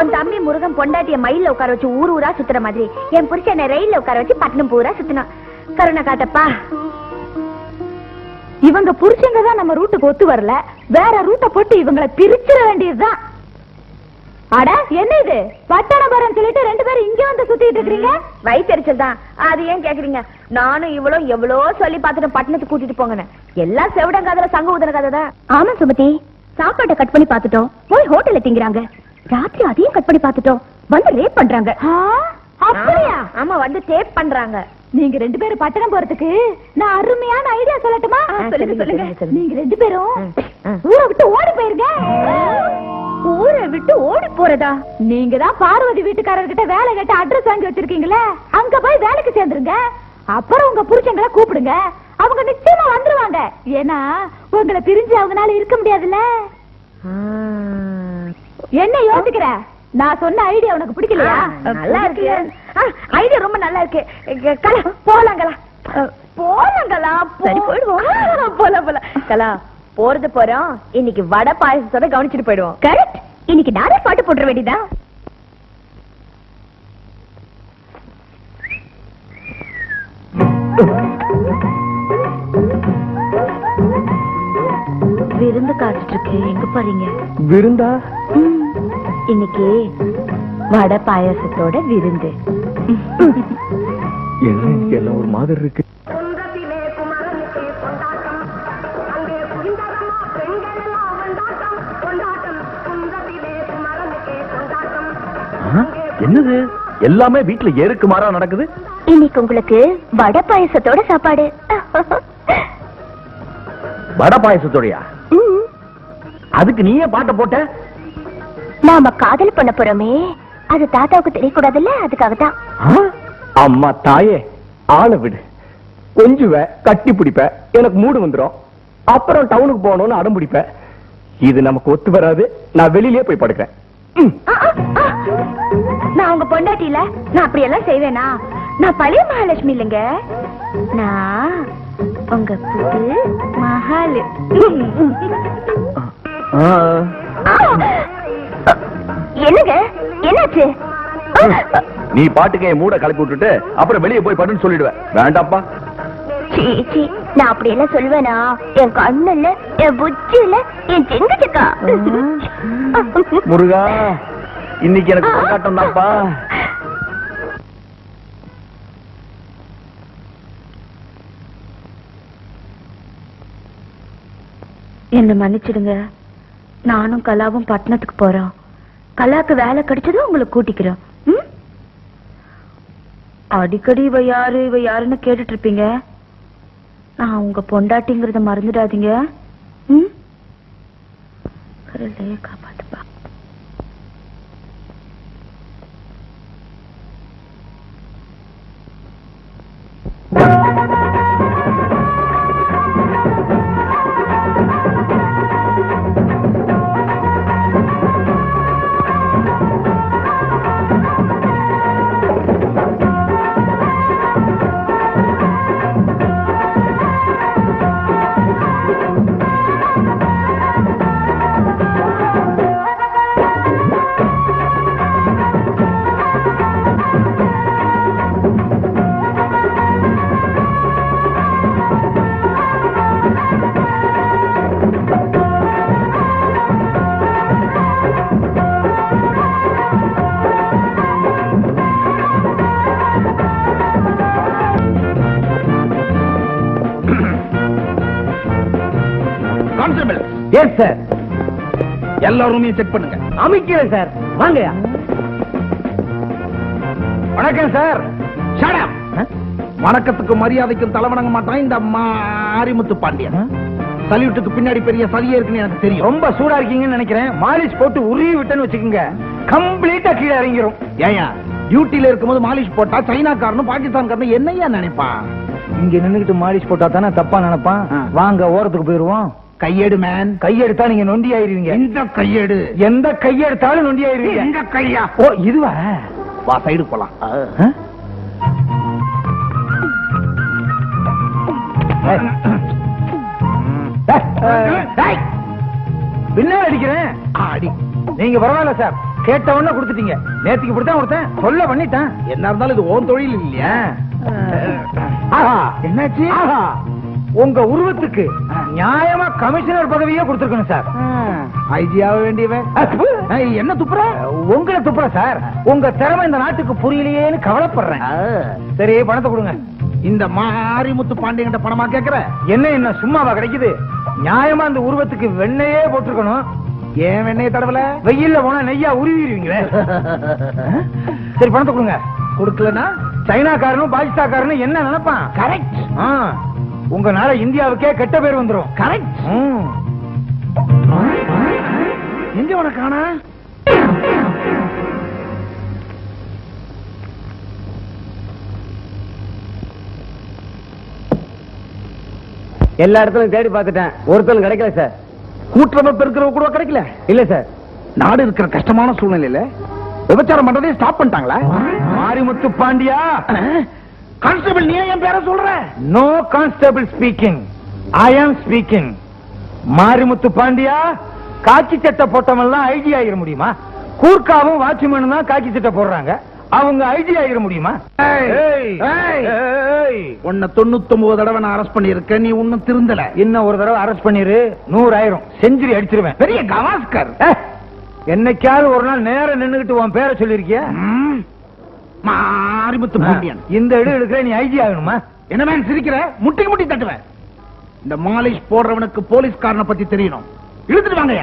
உன் தம்பி முருகன் பொண்டாட்டிய மயில்ல உட்கார வச்சு ஊர் ஊரா சுத்துற மாதிரி. என் புருஷனை ரயில்ல உட்கார வச்சு பட்டணம் பூரா சுத்தினான் கருணை காட்டப்பா இவங்க புருஷங்க தான் நம்ம ரூட்டுக்கு ஒத்து வரல. வேற ரூட்டை போட்டு இவங்கள பிரிச்சிட வேண்டியதுதான். அட என்ன இது? பட்டணபுரம் சொல்லிட்டு ரெண்டு பேரும் இங்க வந்து சுத்திட்டு இருக்கீங்க வயிற்றுச்சல் தான். அது ஏன் கேக்குறீங்க? நானும் இவ்வளவு எவ்வளோ சொல்லி பார்த்துட்டு பட்டணத்துக்கு கூட்டிட்டு போங்கன்னு. எல்லாம் செவிடன் கதையில சங்க ஊதுன கதை தான். ஆமா சுமதி. சாப்பாட்டை கட் பண்ணி பார்த்துட்டோம். போய் ஹோட்டல்ல திங்கிறாங்க. ராத்திரி அதையும் கட் பண்ணி பார்த்துட்டோம். வந்து ரேப் பண்றாங்க. அப்படியா? ஆமா, வந்து டேப் பண்றாங்க. நீங்க ரெண்டு பேரும் பட்டணம் போறதுக்கு நான் அருமையான ஐடியா சொல்லட்டுமா? சொல்லுங்க, சொல்லுங்க. நீங்க ரெண்டு பேரும். ஊரை விட்டு ஓடி போயிருங்க. ஊரை விட்டு ஓடி போறதா? நீங்க தான் பார்வதி வீட்டுக்காரர்கிட்ட வேலை கேட்டு அட்ரஸ் வாங்கி வச்சிருக்கீங்களே அங்க போய் வேலைக்கு சேர்ந்துருங்க. அப்புறம் உங்க புருஷங்களை கூப்பிடுங்க. அவங்க நிச்சயமா வந்துருவாங்க. ஏன்னா உங்களை பிரிஞ்சு அவங்கனால இருக்க முடியாதுல்ல. என்ன யோசிக்கிற? நான் சொன்ன ஐடியா உனக்கு பிடிக்கலையா? நல்லா இருக்கு ஐடியா ரொம்ப நல்லா இருக்கு. கலா போலாங்களா போலாங்களா சரி, போயிடுவோம். போலாம் போலாம். கலா போறது போறோம். இன்னைக்கு வடை பாயசத்தோட கவனிச்சுட்டு போயிடுவோம். கரெக்ட் இன்னைக்கு நானே பாட்டு போட்டுற வேண்டியதா? விருந்து காத்துட்டு இருக்கு எங்க போறீங்க? விருந்தா? இன்னைக்கு வடை பாயசத்தோட விருந்து. எல்லாம் ஒரு மாதிரி இருக்கு. என்னது? எல்லாமே வீட்டுல ஏருக்கு மாறா நடக்குது? இன்னைக்கு உங்களுக்கு வடை பாயசத்தோட சாப்பாடு. வடை பாயசத்தோடயா? அதுக்கு நீயே பாட்ட போட்ட? நாம காதல் பண்ண போறோமே. அது தாத்தாவுக்கு தெரியக்கூடாதுல்ல? அதுக்காக தான்? அம்மா தாயே ஆள விடு. கொஞ்சுவ கட்டி பிடிப்ப. எனக்கு மூடு வந்துரும். அப்புறம் டவுனுக்கு போகணும்னு அடம் பிடிப்ப. இது நமக்கு ஒத்து வராது. நான் வெளியிலே போய் படுக்கிறேன். நான் உங்க பொண்டாட்டி இல்ல நான் அப்படி எல்லாம் செய்வேனா? நான் பழைய மகாலட்சுமி இல்லைங்க. நான் உங்க புது மகாலு. என்னங்க? என்னாச்சு? நீ பாட்டுக்கு என் மூட கிளப்பி விட்டுட்டு அப்புறம் வெளியே போய் படுன்னு சொல்லிடுவேன். வேண்டாப்பா சீ, சீ, நான் அப்படி எல்லாம் சொல்லுவேனா? என் கண்ணு இல்ல என் புத்தி இல்ல என் செங்கச்சக்கா முருகா இன்னைக்கு எனக்கு கொண்டாட்டம் தான்ப்பா என்ன மன்னிச்சிடுங்க. நானும் கலாவும் பட்டணத்துக்கு போறோம். கலாக்கு வேலை கிடைச்சதும் உங்களை கூட்டிக்கிறோம். அடிக்கடி இவ யாரு இவ யாருன்னு கேட்டுட்டு இருப்பீங்க? நான் உங்க பொண்டாட்டிங்கிறத மறந்துடாதீங்க. ம்? காப்பாத்துப்பா. கான்ஸ்டபிள் எஸ் சார் எல்லா ரூமையும் செக் பண்ணுங்க. அமைக்கிறேன் சார் வாங்கயா வணக்கம் சார் ஷடம் வணக்கத்துக்கு மரியாதைக்கும் தலை வணங்க மாட்டான் இந்த மாரிமுத்து பாண்டியன். சல்யூட்டுக்கு பின்னாடி பெரிய சதியே இருக்குன்னு எனக்கு தெரியும். ரொம்ப சூடா இருக்கீங்கன்னு நினைக்கிறேன். மாலிஷ் போட்டு உருவி விட்டேன்னு வச்சுக்கோங்க. கம்ப்ளீட்டா கீழே இறங்கிரும். ஏயா டியூட்டில இருக்கும்போது மாலிஷ் போட்டா சைனாக்காரனும் பாகிஸ்தான்காரனும் என்னையா நினைப்பான்? இங்க நின்னுகிட்டு மாலிஷ் போட்டா தானே தப்பா நினைப்பான். வாங்க ஓரத்துக்கு போயிருவோம். கையேடு மேன் கையெடுத்தா நீங்க நொண்டி ஆயிருவீங்க இந்த கையேடு? எந்த கையெடுத்தாலும் நொண்டி ஆயிருவீங்க எங்க கையா? ஓ இதுவா? வா சைடு போலாம். பின்னாடி அடிக்கிறேன். ஆடி நீங்க பரவாயில்ல சார் கேட்ட உடனே கொடுத்துட்டீங்க. நேத்துக்கு இப்படித்தான் கொடுத்தேன். சொல்ல பண்ணிட்டேன். என்ன இருந்தாலும் இது ஓன் தொழில் இல்லையா? என்னாச்சு? உங்க உருவத்துக்கு நியாயமா கமிஷனர் பதவியே கொடுத்துருக்கணும் சார். ஐஜியாக வேண்டியவன் என்ன துப்புற? உங்களை துப்புற சார். உங்க திறமை இந்த நாட்டுக்கு புரியலையேன்னு கவலைப்படுறேன். சரி பணத்தை கொடுங்க. இந்த மாரிமுத்து பாண்டியங்கிட்ட பணமா கேக்குற? என்ன என்ன சும்மாவா கிடைக்குது? நியாயமா அந்த உருவத்துக்கு வெண்ணையே போட்டிருக்கணும். ஏன் வெண்ணையை தடவல? வெயில்ல போனா நெய்யா உருவிடுவீங்களே. சரி பணத்தை கொடுங்க. கொடுக்கலனா? சைனாக்காரனும் பாகிஸ்தான்காரனும் என்ன நினைப்பான்? கரெக்ட் உங்கனால இந்தியாவுக்கே கெட்ட பேர் வந்துரும். கரெக்ட் எங்க உனக்கு காணா? எல்லா இடத்துலயும் தேடி பார்த்துட்டேன். ஒருத்தரும் கிடைக்கல சார். கூட்டுறவு இருக்கிறவங்க கூட கிடைக்கல. இல்ல சார். நாடு இருக்கிற கஷ்டமான சூழ்நிலையில விபச்சாரம் பண்றதே ஸ்டாப் பண்ணிட்டாங்களா? மாரிமுத்து பாண்டியா? கான்ஸ்டபிள் நீ என் பேரை சொல்ற? No constable speaking I am speaking Marimuthu Pandya காக்கி சட்டை போட்டவெல்லாம் ஐஜி ஆகிட முடியுமா? கூர்க்காவும் வாட்ச்மேனும் தான் காக்கி சட்டை போடுறாங்க. அவங்க ஐஜி ஆகிட முடியுமா. உன்னை தொண்ணூத்தி ஒன்பது தடவை நான் அரெஸ்ட் பண்ணிருக்கேன் நீ ஒன்னும் திருந்தல. இன்னும் ஒரு தடவை அரெஸ்ட் பண்ணிரு? நூறாயிரம். செஞ்சுரி அடிச்சிருவேன். பெரிய கவாஸ்கர். என்னைக்காவது ஒரு நாள் நேரம் நின்னுகிட்டு உன் பேரை சொல்லிருக்கிய ம். மாரிமுத்து பாண்டியன் இந்த இடம் எடுக்கிற நீ ஐஜி ஆகணுமா? என்ன மேன் சிரிக்கிற? முட்டிக்கு முட்டி தட்டுவேன் இந்த மாலிஷ் போடுறவனுக்கு போலீஸ்காரனை பத்தி தெரியணும். இழுத்துட்டு வாங்க